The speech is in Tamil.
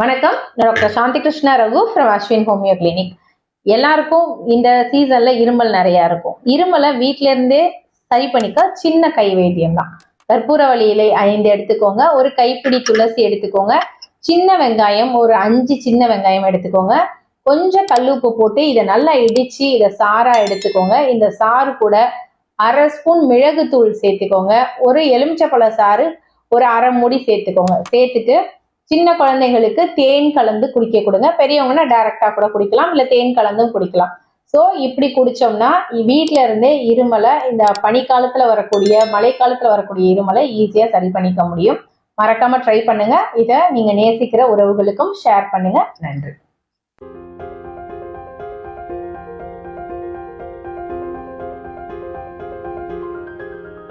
வணக்கம். நான் doctor Shanthi Krishna Raghu from Ashwin homeo clinic எல்லாருக்கும் இந்த சீசன்ல இருமல் நிறைய இருக்கும். இருமலை வீட்ல இருந்தே சரி பண்ணிக்க சின்ன கை வைத்தியம் தான். கற்பூரவள்ளி இலை ஐந்து எடுத்துக்கோங்க. ஒரு கைப்பிடி துளசி எடுத்துக்கோங்க. சின்ன வெங்காயம் ஒரு அஞ்சு சின்ன வெங்காயம் எடுத்துக்கோங்க. கொஞ்சம் கல்லுப்பு போட்டு இதை நல்லா இடிச்சு இதை சாரா எடுத்துக்கோங்க. இந்த சாறு கூட அரை ஸ்பூன் மிளகுத்தூள் சேர்த்துக்கோங்க. ஒரு எலுமிச்சப்பழ சாறு ஒரு அரை மூடி சேர்த்துக்கோங்க. சேர்த்துட்டு சின்ன குழந்தைங்களுக்கு தேன் கலந்து குடிக்க கொடுங்க. பெரியவங்கன்னா டைரக்டா கூட குடிக்கலாம் இல்ல தேன் கலந்தும் குடிக்கலாம். ஸோ இப்படி குடிச்சோம்னா வீட்டில இருந்தே இருமலை இந்த பனிக்காலத்துல வரக்கூடிய மழைக்காலத்துல வரக்கூடிய இருமலை ஈஸியா சரி பண்ணிக்க முடியும். மறக்காம ட்ரை பண்ணுங்க. இதை நீங்க நேசிக்கிற உறவுகளுக்கும் ஷேர் பண்ணுங்க. நன்றி.